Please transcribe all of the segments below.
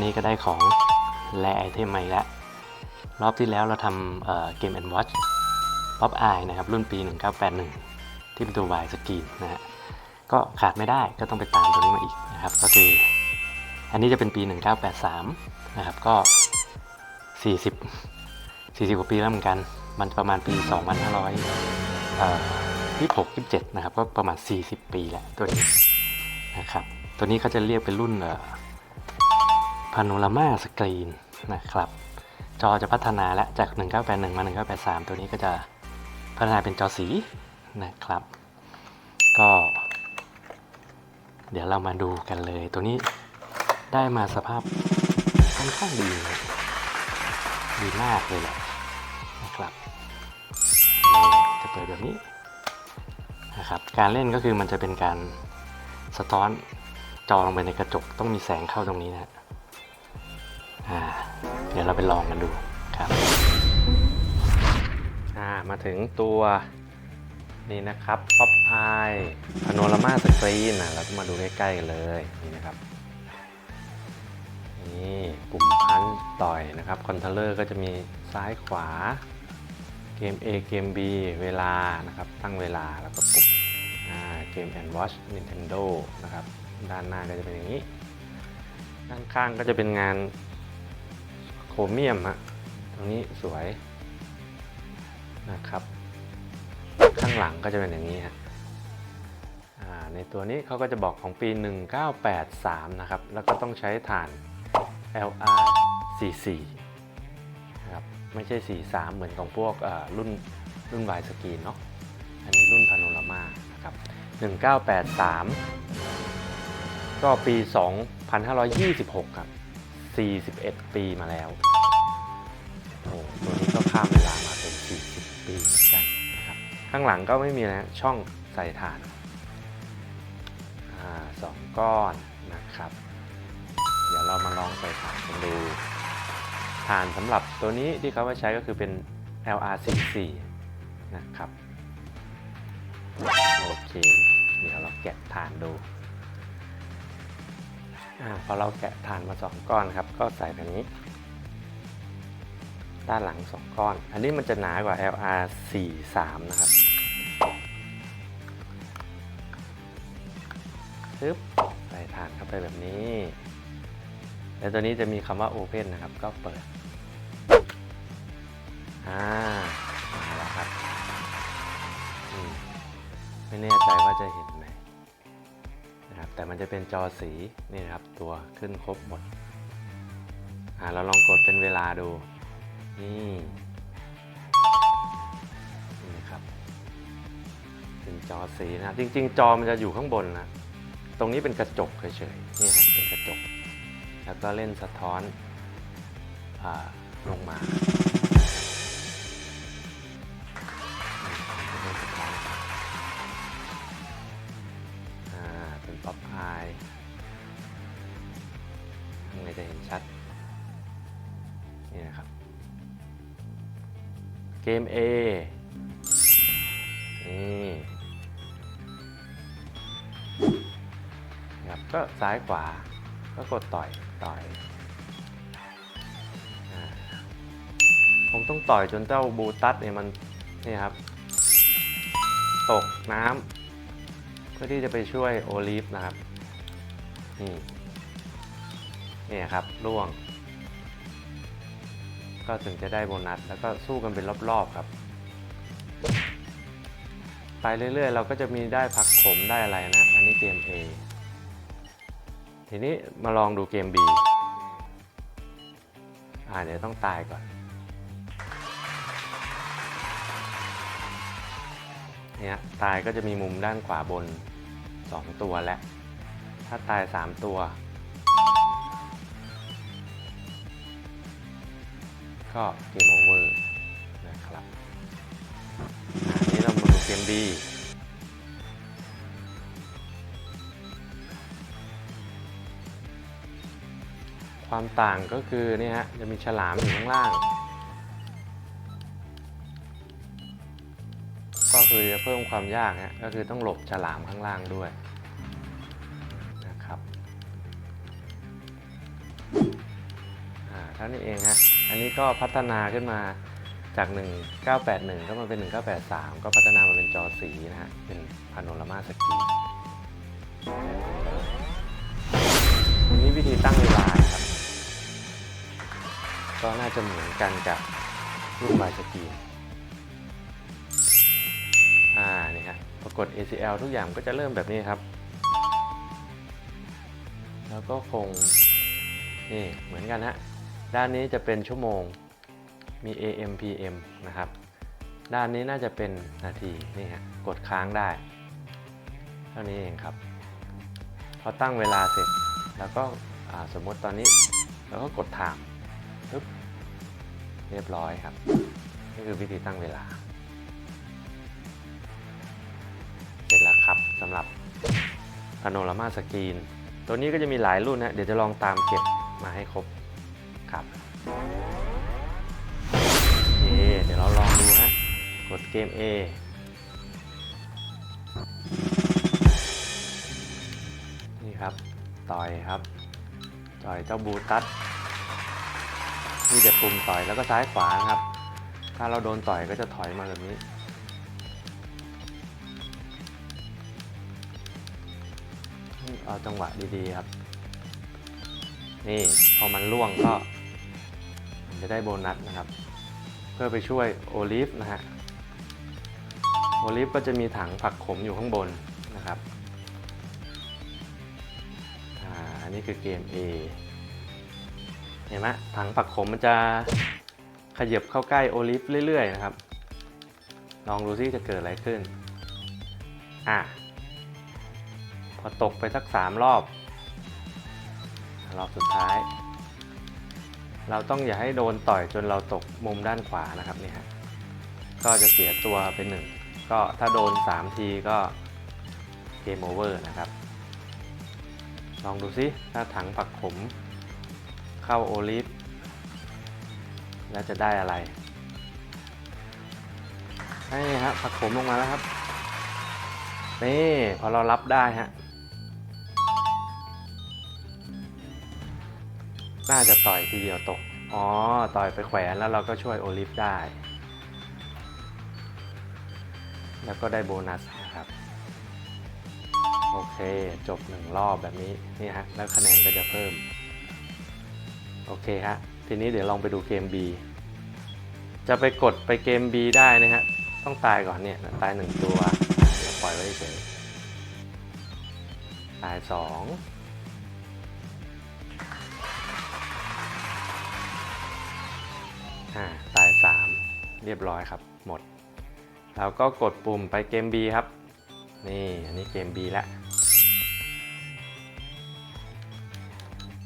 นนี้ก็ได้ของแลไอเทมใหม่แล้วรอบที่แล้วเราทำเกมแอนด์วอชป๊อปไอนะครับ รุ่นปี 1981 ที่เป็นตัววายสกรีนนะฮะก็ขาดไม่ได้ก็ต้องไปตามตัวนี้มาอีกนะครับ ก็คือ อันนี้จะเป็นปี 1983 นะครับ ก็ 40 40 กว่าปีแล้วเหมือนกัน มันประมาณปี 2500เอ่อ26 27 นะครับ ก็ประมาณ 40 ปีแล้วตัวนี้นะครับ ตัวนี้เขาจะเรียกเป็นรุ่น พาโนรามาสกรีนนะครับ จอจะพัฒนาแล้วจาก 1981 มา 1983 ตัวนี้ก็จะพัฒนาเป็นจอสีนะครับ ก็ เดี๋ยวเรามาดูกันเลย ตัวนี้ได้มาสภาพค่อนข้างดีดีมากเลยแหละนะครับจะเปิดแบบนี้นะครับการเล่นก็คือมันจะเป็นการสะท้อนจอลงไปในกระจกต้องมีแสงเข้าตรงนี้นะ อ่า เดี๋ยวเราไปลองกันดูครับอ่ามาถึงตัวนี่นะครับ Pop Eye Panorama Screen นะเราก็มาดูใกล้ๆกันเลยนี่นะครับนี่ปุ่มพันต่อยนะครับคอนโทรลเลอร์ก็จะมีซ้ายขวา เกม A เกม B เวลานะครับ ตั้งเวลาแล้วก็ปุ่มเกม and watch Nintendo นะครับ ด้านหน้าก็จะเป็นอย่างนี้ ด้านข้างก็จะเป็นงาน โครเมียมฮะตรงนี้สวยนะครับ ข้างหลังก็จะเป็นอย่างนี้ฮะในตัวนี้เขาก็จะบอกของปี 1983 นะครับ แล้วก็ต้องใช้ฐาน LR 44นะครับ ไม่ใช่ 43 เหมือนของพวกรุ่นรุ่นวายสกรีนเนาะ อันนี้รุ่นพาโนรามานะครับ 1983 ก็ปี 2526 ครับ 41 ปีมาแล้วโอ้ตัวนี้ก็ข้ามเวลามาเป็น 40 ปีเหมือนกันนะครับ ข้างหลังก็ไม่มีนะช่องใส่ถ่านอ่าสองก้อนนะครับ เดี๋ยวเรามาลองใส่ถ่านกันดูถ่านสำหรับตัวนี้ที่เขาใช้ก็คือเป็น LR44 นะครับ โอเค เดี๋ยวเราแกะถ่านดู อพอเราแกะถ่านมา 2 ก้อนครับ ก็ใส่แบบนี้ ด้านหลัง 2 ก้อน อันนี้มันจะหนากว่า LR43 นะครับปึ๊บใส่ถ่านเข้าไปแบบนี้ แล้วตัวนี้จะมีคำว่า Open นะครับ ก็เปิด อ่า มาแล้วครับ ไม่แน่ใจว่าจะเห็น แต่มันจะเป็นจอสีนี่นะครับตัวขึ้นครบหมดอ่าเราลองกดเป็นเวลาดู นี่นี่ครับเป็นจอสีนะครับจริง ๆ จอมันจะอยู่ข้างบนนะตรงนี้เป็นกระจกเฉยๆนี่ครับเป็นกระจก แล้วก็เล่นสะท้อนอาลงมา ป๊อปอายทำไงจะเห็นชัด นี่นะครับ เกม A นี่นะครับก็ซ้ายขวา ก็กดต่อย ต่อยผมต้องต่อยจนเจ้าบูตัสเนี่ยมัน นี่ครับ ตกน้ำ พื่อที่จะไปช่วยโอลิฟนะครับ นี่นี่ครับล่วง ก็ถึงจะได้โบนัส แล้วก็สู้กันเป็นรอบๆครับ ไปเรื่อยๆ เราก็จะมีได้ผักขมได้อะไรนะ อันนี้เกม A ทีนี้มาลองดูเกม B อ่าเดี๋ยวต้องตายก่อน เนี่ยตายก็จะมีมุมด้านขวาบน 2 ตัวและ ถ้าตาย 3 ตัว ก็เกมโอเวอร์นะครับอันนี้เรามาดูเกม B ความต่างก็คือเนี่ฮะจะมีฉลามอยู่ข้างล่าง คือจะเพิ่มความยากนะก็คือต้องหลบฉลามข้างล่างด้วยนะครับเท่านี้เองฮะอันนี้ก็พัฒนาขึ้นมาจาก 1981 ก็มาเป็น 1983 ก็พัฒนามาเป็นจอสีนะฮะ เป็นพาโนรามาสกีนี้วิธีตั้งเวลาครับ ก็น่าจะเหมือนกันกับรูปบายสกี กฏ ACL ทุกอย่างก็จะเริ่มแบบนี้ครับ แล้วก็คงนี่เหมือนกันฮะ ด้านนี้จะเป็นชั่วโมง มี AM PM นะครับ ด้านนี้น่าจะเป็นนาทีนี่ฮะ กดค้างได้ เท่านี้เองครับ พอตั้งเวลาเสร็จ แล้วก็สมมติตอนนี้เราก็กดถามปึ๊บเรียบร้อยครับ นี่คือวิธีตั้งเวลา สำหรับพาโนรามาสกรีน ตัวนี้ก็จะมีหลายรุ่นนะ เดี๋ยวจะลองตามเก็บมาให้ครบครับโอเเดี๋ยวเราลองดูฮะ กดเกม A นี่ครับ ต่อยครับ ต่อยเจ้าบูตัสนี่จะปุ่มต่อยแล้วก็ซ้ายขวาครับ ถ้าเราโดนต่อยก็จะถอยมาแบบนี้ เอาจังหวะดีๆครับ นี่พอมันล่วงก็จะได้โบนัสนะครับ เพื่อไปช่วยโอลิฟนะฮะโอลิฟก็จะมีถังผักขมอยู่ข้างบนนะครับอันนี้คือเกม A เห็นไหมถังผักขมมันจะขยับเข้าใกล้โอลิฟเรื่อยๆนะครับ ลองดูซิจะเกิดอะไรขึ้น อะ พอตกไปสักสามรอบ รอบสุดท้าย เราต้องอย่าให้โดนต่อยจนเราตกมุมด้านขวานะครับเนี่ยฮะก็จะเสียตัวเป็นหนึ่งก็ถ้าโดน 3 ทีก็เกมโอเวอร์นะครับ ลองดูซิ ถ้าถังผักขม เข้าโอลิฟแล้วจะได้อะไรนี่ฮะผักขมลงมาแล้วครับ นี่ พอเรารับได้ฮะ น่าจะต่อยทีเดียวตก อ๋อ ต่อยไปแขวนแล้วเราก็ช่วยโอลิฟได้ แล้วก็ได้โบนัสนะครับ โอเค จบหนึ่งรอบแบบนี้ นี่ฮะ แล้วคะแนนก็จะเพิ่ม โอเคฮะ ทีนี้เดี๋ยวลองไปดูเกม B จะไปกดไปเกม B ได้นะฮะ ต้องตายก่อนเนี่ย ตายหนึ่งตัวเดี๋ยวปล่อยไว้เฉยตายสอง อ่าตายสามเรียบร้อยครับ หมด เราก็กดปุ่มไปเกม B ครับ นี่ อันนี้เกม B แล้ว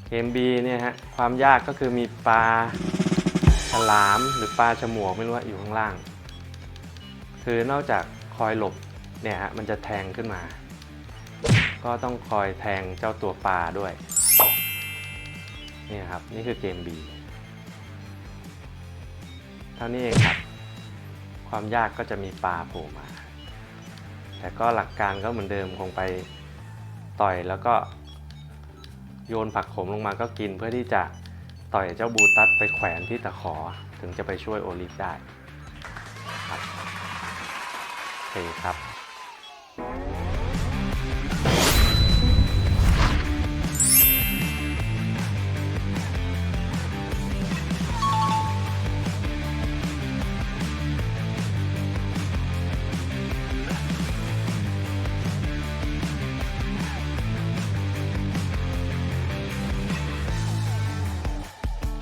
เกม B เนี่ยฮะ ความยากก็คือมีปลาฉลามหรือปลาฉมวกไม่รู้ว่าอยู่ข้างล่าง คือนอกจากคอยหลบเนี่ยฮะ มันจะแทงขึ้นมา ก็ต้องคอยแทงเจ้าตัวปลาด้วย นี่ครับ นี่คือเกม B เท่านี้เองครับ ความยากก็จะมีปลาโผล่มา แต่ก็หลักการก็เหมือนเดิมคงไปต่อยแล้วก็โยนผักขมลงมาก็กินเพื่อที่จะต่อยเจ้าบูตัสไปแขวนที่ตะขอถึงจะไปช่วยโอลิฟได้ครับโอเคครับ